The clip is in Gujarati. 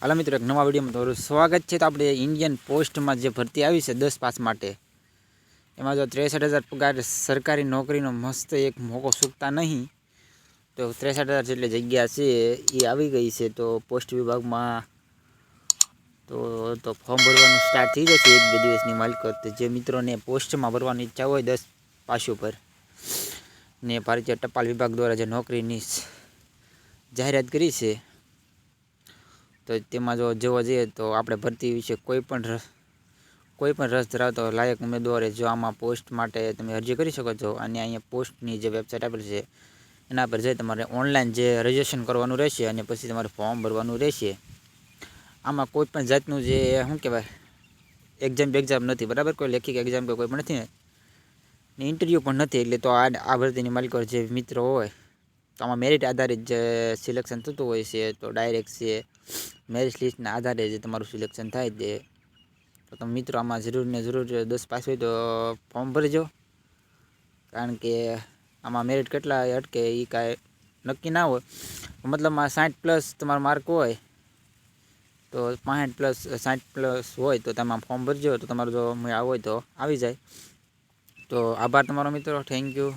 હાલો મિત્રો, એક નવા વિડીયોમાં તમારું સ્વાગત છે. તો આપણે ઇન્ડિયન પોસ્ટમાં જે ભરતી આવી છે દસ પાસ માટે, એમાં જો ત્રેસઠ હજાર પગાર સરકારી નોકરીનો મસ્ત એક મોકો સૂકતા નહીં. તો ત્રેસઠ હજાર જેટલી જગ્યા છે, એ આવી ગઈ છે. તો પોસ્ટ વિભાગમાં તો તો ફોર્મ ભરવાનું સ્ટાર્ટ થઈ જશે એક બે દિવસની માલિકત. જે મિત્રોને પોસ્ટમાં ભરવાની ઈચ્છા હોય દસ પાસ ઉપર, ને ભારતીય ટપાલ વિભાગ દ્વારા જે નોકરીની જાહેરાત કરી છે તો તેમાં જો જોવા જઈએ તો આપણે ભરતી વિશે કોઈ પણ કોઈ પણ રસ ધરાવતો લાયક ઉમેદવારે જો આમાં પોસ્ટ માટે તમે અરજી કરી શકો છો અને અહીંયા પોસ્ટની જે વેબસાઇટ આપેલી છે, એના પર જઈ તમારે ઓનલાઈન જે રજિસ્ટ્રેશન કરવાનું રહેશે અને પછી તમારે ફોર્મ ભરવાનું રહેશે. આમાં કોઈ પણ જાતનું જે શું કહેવાય એક્ઝામ એક્ઝામ નથી, બરાબર? કોઈ લેખિક એક્ઝામ કે કોઈ પણ નથી ને ઇન્ટરવ્યૂ પણ નથી, એટલે તો આ આ ભરતીની માલિકો જે મિત્રો હોય તો આમાં મેરિટ આધારિત જે સિલેક્શન થતું હોય છે, તો ડાયરેક્ટ છે. મેરિટ લિસ્ટના આધારે જે તમારું સિલેક્શન થાય તે તો તમે મિત્રો આમાં જરૂર ને જરૂર દસ પાસ હોય તો ફોર્મ ભરજો. કારણ કે આમાં મેરિટ કેટલા અટકે એ કાંઈ નક્કી ના હોય. મતલબમાં સાઠ પ્લસ તમારો માર્ક હોય, તો પાંસઠ પ્લસ સાઠ પ્લસ હોય તો તમે ફોર્મ ભરજો. તો તમારું જો આવો હોય તો આવી જાય. તો આભાર તમારો મિત્રો. Thank you